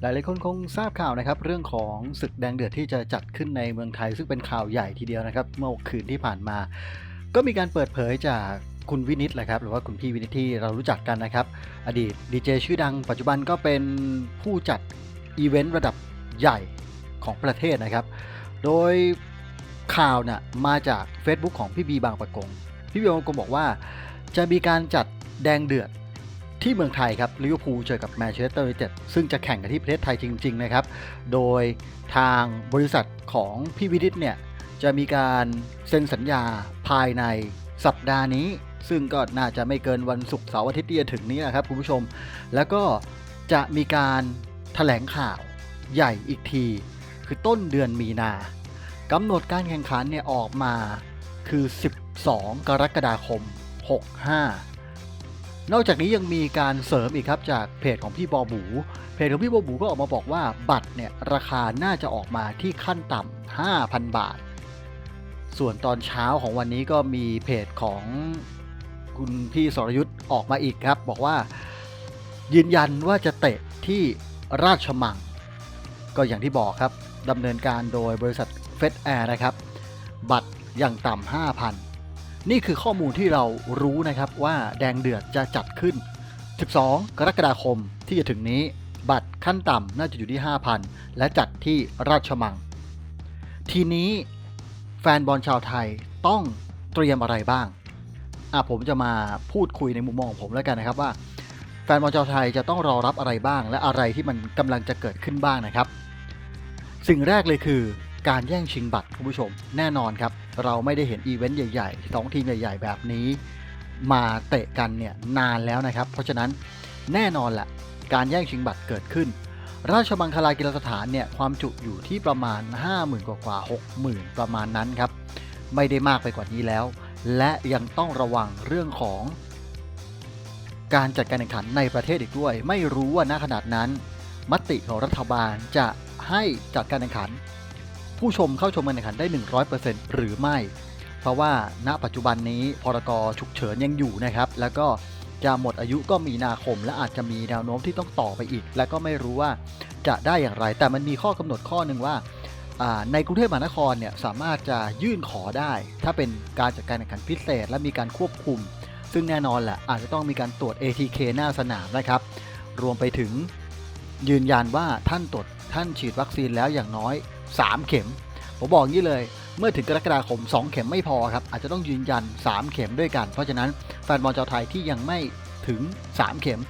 หลายๆคนคงทราบข่าวนะครับ เรื่องของศึกแดงเดือดที่จะจัดขึ้นในเมืองไทย ซึ่งเป็นข่าวใหญ่ทีเดียวนะครับ เมื่อคืนที่ผ่านมา ก็มีการเปิดเผยจากคุณวินิตแหละครับ หรือว่าคุณพี่วินิตที่เรารู้จักกันนะครับ อดีตดีเจชื่อดัง ปัจจุบันก็เป็นผู้จัดอีเวนต์ระดับใหญ่ของประเทศนะครับ โดยข่าวน่ะมาจาก Facebook ของพี่บีบางประกง พี่บีบางประกงบอกว่า จะมีการจัดแดงเดือด ที่เมืองไทยครับลิเวอร์พูลเจอกับแมนเชสเตอร์ยูไนเต็ดซึ่งจะแข่งกันที่ประเทศไทยจริง ๆ นะครับ โดยทางบริษัทของพี่วินิตเนี่ยจะมีการเซ็นสัญญาภายในสัปดาห์นี้ ซึ่งก็น่าจะไม่เกินวันศุกร์เสาร์อาทิตย์ที่จะถึงนี้นะครับคุณผู้ชม แล้วก็จะมีการถแถลงข่าวใหญ่อีกที คือต้นเดือนมีนากำหนดการแข่งขันเนี่ยออกมาคือ 12 กรกฎาคม 65 นอกจากนี้ยังมีการเสริมอีกครับจากเพจของพี่บอบูเพจของพี่บอบูก็ออกมาบอกว่าบัตรเนี่ยราคาน่าจะออกมาที่ขั้นต่ำ5,000 บาท ส่วนตอนเช้าของวันนี้ก็มีเพจของคุณพี่สรยุทธ์ออกมาอีกครับ บอกว่า ยืนยันว่าจะเตะที่ราชมัง ก็อย่างที่บอกครับดำเนินการโดยบริษัทเฟสแอร์นะครับ บัตรอย่างต่ำ5,000 นี่คือข้อมูลที่เรารู้นะครับว่าแดงเดือดจะจัดขึ้น 12 กรกฎาคมที่จะถึงนี้ บัตรขั้นต่ำน่าจะอยู่ที่ 5,000 และจัดที่ราชมัง ทีนี้แฟนบอลชาวไทยต้องเตรียมอะไรบ้างอะผมจะมาพูดคุยในมุมมองของผมแล้วกันนะครับว่า แฟนบอลชาวไทยจะต้องรอรับอะไรบ้าง และอะไรที่มันกำลังจะเกิดขึ้นบ้างนะครับ สิ่งแรกเลยคือ การแย่งชิงบัตรคุณผู้ชม แน่นอนครับ เราไม่ได้เห็นอีเวนต์ใหญ่ๆสองทีมใหญ่ ๆ แบบนี้ มาเตะกันเนี่ยนานแล้วนะครับ เพราะฉะนั้นแน่นอนแหละการแย่งชิงบัตรเกิดขึ้น ราชมังคลากีฬาสถานเนี่ยความจุอยู่ที่ประมาณ 50,000 กว่ากว่า60,000 ประมาณนั้นครับ ไม่ได้มากไปกว่านี้แล้ว และยังต้องระวังเรื่องของการจัดการแข่งขันในประเทศอีกด้วย ไม่รู้ว่าณขนาดนั้น มติของรัฐบาลจะให้จัดการแข่งขัน ผู้ชมเข้าชมการแข่งขันได้ 100%หรือไม่ เพราะว่าณปัจจุบันนี้พรกฉุกเฉินยังอยู่นะครับ แล้วก็จะหมดอายุก็มีนาคม และอาจจะมีแนวโน้มที่ต้องต่อไปอีก และก็ไม่รู้ว่าจะได้อย่างไร แต่มันมีข้อกำหนดข้อหนึ่งว่าอ่าในกรุงเทพมหานครเนี่ยสามารถจะยื่นขอได้ ถ้าเป็นการจัดการแข่งขันพิเศษ และมีการควบคุม ซึ่งแน่นอนแหละอาจจะต้องมีการตรวจ ATK หน้าสนามนะครับ รวมไปถึงยืนยันว่าท่านตรวจท่านฉีดวัคซีนแล้วอย่างน้อย 3 เข็ม ผมบอกงี้เลยเมื่อถึงกรกฎาคม 2 เข็มไม่พอครับ อาจจะต้องยืนยัน 3 เข็มด้วยกัน เพราะฉะนั้นแฟนบอลชาวไทยที่ยังไม่ถึง 3 เข็ม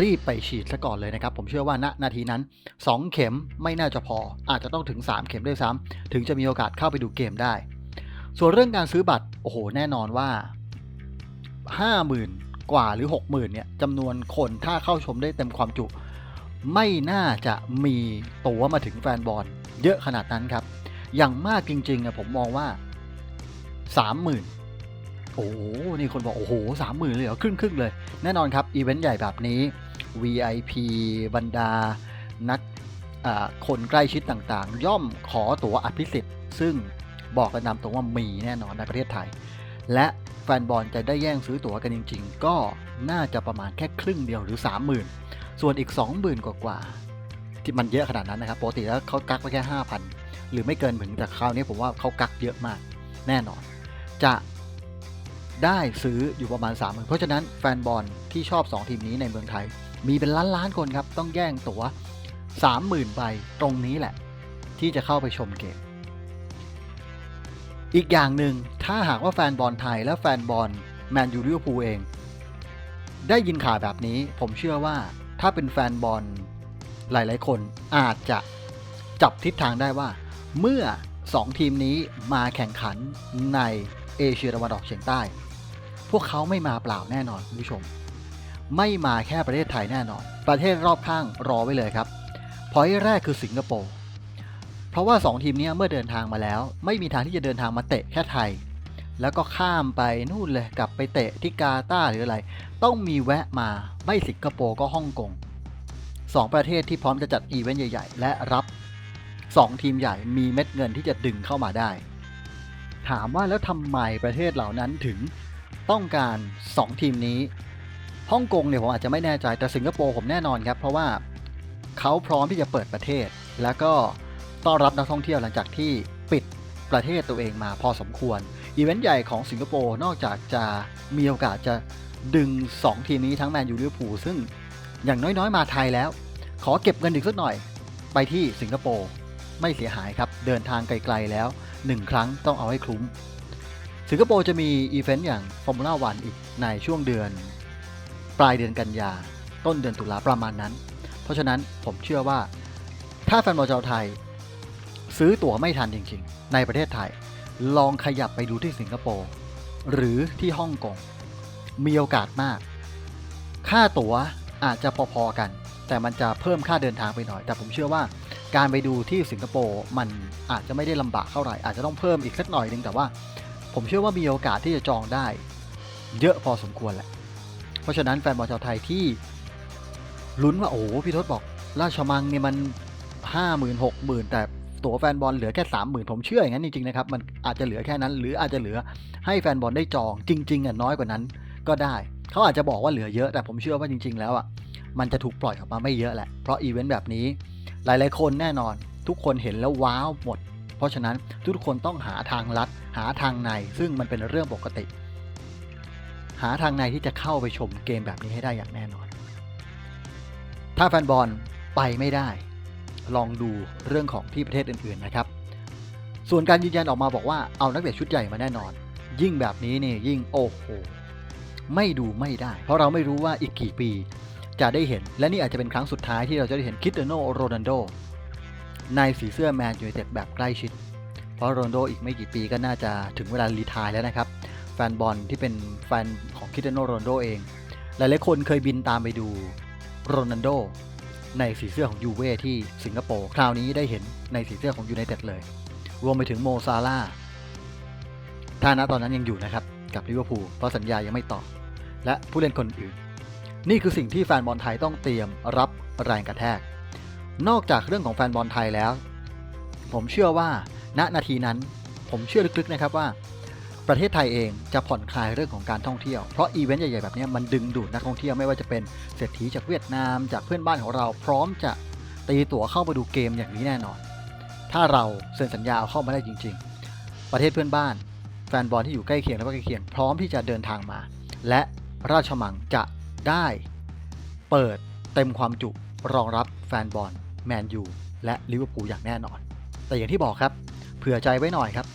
รีบไปฉีดซะก่อนเลยนะครับ ผมเชื่อว่าณนาทีนั้น 2 เข็มไม่น่าจะพอ อาจจะต้องถึง 3 เข็มด้วยซ้ำถึงจะมีโอกาสเข้าไปดูเกมได้ ส่วนเรื่องการซื้อบัตรโอ้โหแน่นอนว่า 50,000 กว่าหรือ 60,000เนี่ยจำนวนคนถ้าเข้าชมได้เต็มความจุ ไม่น่าจะมีตั๋วมาถึงแฟนบอล เยอะขนาดนั้นครับ อย่างมากจริงๆอะผมมองว่า30,000โอ้โหนี่คนบอก โอ้โหสามหมื่นเลยเหรอครึ่งครึ่งๆเลย แน่นอนครับ อีเวนต์ใหญ่แบบนี้ VIP บรรดา นักคนใกล้ชิดต่างๆ ย่อมขอตั๋วอภิสิทธิ์ ซึ่งบอกกันนำตรงว่ามีแน่นอนในประเทศไทย และแฟนบอลจะได้แย่งซื้อตั๋วกันจริง ๆ ก็น่าจะประมาณแค่ครึ่งเดียวหรือ 30,000 ส่วนอีก 20,000 กว่า ที่มันเยอะขนาดนั้นนะครับปกติแล้วเขากักไว้แค่5,000 หรือไม่เกินถึงแต่คราวนี้ผมว่าเขากักเยอะมากแน่นอน จะได้ซื้ออยู่ประมาณ3,000เพราะฉะนั้นแฟนบอลที่ชอบ 2 ทีมนี้ในเมืองไทย มีเป็นล้านล้านๆคนครับ ต้องแย่งตั๋ว 30,000ใบตรงนี้แหละ ที่จะเข้าไปชมเกม อีกอย่างหนึ่งถ้าหากว่าแฟนบอลไทยและแฟนบอลแมนยูลิเวอร์พูลเอง ได้ยินข่าวแบบนี้ผมเชื่อว่าถ้าเป็นแฟนบอล หลายๆ คนอาจจะจับทิศทางได้ว่า เมื่อ 2 ทีมนี้มาแข่งขันในเอเชียตะวันออกเฉียงใต้ พวกเขาไม่มาเปล่าแน่นอนคุณผู้ชม ไม่มาแค่ประเทศไทยแน่นอน ประเทศรอบข้างรอไว้เลยครับพอยแรกคือสิงคโปร์เพราะว่า 2 ทีมนี้เมื่อเดินทางมาแล้ว ไม่มีทางที่จะเดินทางมาเตะแค่ไทย แล้วก็ข้ามไปนู่นเลยกลับไปเตะที่กาตาร์หรืออะไร ต้องมีแวะมาไม่สิงคโปร์ก็ฮ่องกง สองประเทศที่พร้อมจะจัดอีเวนต์ใหญ่ ๆ และรับ 2 ทีมใหญ่มีเม็ดเงินที่จะดึงเข้ามาได้ ถามว่าแล้วทำไมประเทศเหล่านั้นถึงต้องการ 2 ทีมนี้ฮ่องกงเนี่ยผมอาจจะไม่แน่ใจแต่สิงคโปร์ผมแน่นอนครับ เพราะว่าเขาพร้อมที่จะเปิดประเทศ แล้วก็ต้อนรับนักท่องเที่ยวหลังจากที่ปิดประเทศตัวเองมาพอสมควร อีเวนต์ใหญ่ของสิงคโปร์นอกจากจะมีโอกาสจะดึง 2 ทีมนี้ทั้งแมนยูลิเวอร์พูลซึ่ง อย่างน้อยๆ มาไทยแล้ว ขอเก็บเงินอีกสักหน่อย ไปที่สิงคโปร์ไม่เสียหายครับ เดินทางไกลๆแล้ว 1 ครั้งต้องเอาให้คุ้ม สิงคโปร์จะมีอีเวนต์อย่างฟอร์มูล่าวันอีกในช่วงเดือน ปลายเดือนกันยา ต้นเดือนตุลาประมาณนั้น เพราะฉะนั้นผมเชื่อว่า ถ้าแฟนบอลชาวไทย ซื้อตั๋วไม่ทันจริงๆ ในประเทศไทย ลองขยับไปดูที่สิงคโปร์หรือที่ฮ่องกงมีโอกาสมาก ค่าตั๋ว อาจจะพอๆกัน แต่มันจะเพิ่มค่าเดินทางไปหน่อย แต่ผมเชื่อว่าการไปดูที่สิงคโปร์มันอาจจะไม่ได้ลำบากเท่าไหร่ อาจจะต้องเพิ่มอีกสักหน่อยนึงแต่ว่า ผมเชื่อว่ามีโอกาสที่จะจองได้ เยอะพอสมควรแหละ เพราะฉะนั้นแฟนบอลชาวไทยที่ลุ้นว่าโอ้โหพี่ทศบอก ราชมังเนี่ยมันห้าหมื่นหกหมื่นแต่ตั๋วแฟนบอลเหลือแค่สามหมื่นผมเชื่ออย่างนั้นจริงๆนะครับมันอาจจะเหลือแค่นั้น หรืออาจจะเหลือให้แฟนบอลได้จองจริงๆอะน้อยกว่านั้นก็ได้ เขาอาจจะบอกว่าเหลือเยอะแต่ผมเชื่อว่าจริง ๆ แล้วอะมันจะถูกปล่อยออกมาไม่เยอะแหละ เพราะอีเวนต์แบบนี้ หลาย ๆ คนแน่นอน ทุกคนเห็นแล้วว้าวหมด เพราะฉะนั้นทุกคนต้องหาทางลัด หาทางในซึ่งมันเป็นเรื่องปกติ หาทางในที่จะเข้าไปชมเกมแบบนี้ให้ได้อย่างแน่นอน ถ้าแฟนบอลไปไม่ได้ ลองดูเรื่องของที่ประเทศอื่น ๆ นะครับ ส่วนการยืนยันออกมาบอกว่าเอานักเตะชุดใหญ่มาแน่นอน ยิ่งแบบนี้นี่ยิ่งโอ้โห ไม่ดูไม่ได้ เพราะเราไม่รู้ว่าอีกกี่ปี จะได้เห็น และนี่อาจจะเป็นครั้งสุดท้ายที่เราจะได้เห็นคริสเตโนโรนัลโดในสีเสื้อแมนยูไนเต็ดแบบใกล้ชิด เพราะโรนัลโดอีกไม่กี่ปีก็น่าจะถึงเวลารีทายแล้วนะครับ แฟนบอลที่เป็นแฟนของคริสเตโนโรนัลโดเอง หลายๆคนเคยบินตามไปดูโรนัลโดในสีเสื้อของยูเว่ที่สิงคโปร์ คราวนี้ได้เห็นในสีเสื้อของยูไนเต็ดเลย รวมไปถึงโมซาร่าถ้าณตอนนั้นยังอยู่นะครับ กับลิเวอร์พูลเพราะสัญญายังไม่ต่อ และผู้เล่นคนอื่น นี่คือสิ่งที่แฟนบอลไทยต้องเตรียมรับแรงกระแทก นอกจากเรื่องของแฟนบอลไทยแล้ว ผมเชื่อว่าณนาทีนั้น ผมเชื่อลึกๆนะครับว่า ประเทศไทยเองจะผ่อนคลายเรื่องของการท่องเที่ยวเพราะอีเวนต์ใหญ่ๆแบบนี้มันดึงดูดนักท่องเที่ยวไม่ว่าจะเป็นเศรษฐีจากเวียดนาม จากเพื่อนบ้านของเรา พร้อมจะตีตั๋วเข้าไปดูเกมอย่างนี้แน่นอน ถ้าเราเซ็นสัญญาเอาเข้ามาได้จริง ๆ ประเทศเพื่อนบ้าน แฟนบอลที่อยู่ใกล้เคียงและใกล้เคียงพร้อมที่จะเดินทางมา และราชมังจะได้เปิดเต็มความจุรองรับแฟนบอลแมนยูและลิเวอร์พูลอย่างแน่นอน แต่อย่างที่บอกครับ เผื่อใจไว้หน่อยครับ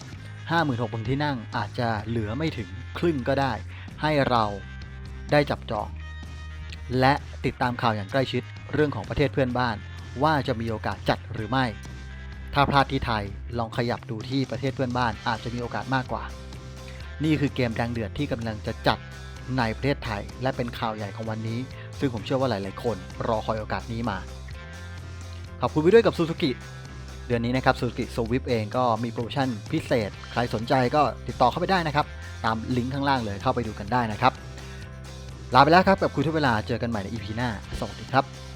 56,000ที่นั่งอาจจะเหลือไม่ถึงครึ่งก็ได้ ให้เราได้จับจอง และติดตามข่าวอย่างใกล้ชิดเรื่องของประเทศเพื่อนบ้าน ว่าจะมีโอกาสจัดหรือไม่ ถ้าพลาดที่ไทยลองขยับดูที่ประเทศเพื่อนบ้านอาจจะมีโอกาสมากกว่า นี่คือเกมแดงเดือดที่กำลังจะจัดในประเทศไทย และเป็นข่าวใหญ่ของวันนี้ ซึ่งผมเชื่อว่าหลาย ๆ คนรอคอยโอกาสนี้มา ขอบคุณไปด้วยกับซูซูกิเดือนนี้นะครับซูซูกิโซวิปเองก็มีโปรโมชั่นพิเศษ ใครสนใจก็ติดต่อเข้าไปได้นะครับ ตามลิงก์ข้างล่างเลยเข้าไปดูกันได้นะครับ ลาไปแล้วครับกับคุยทุกเวลาเจอกันใหม่ใน EP หน้า สวัสดีครับ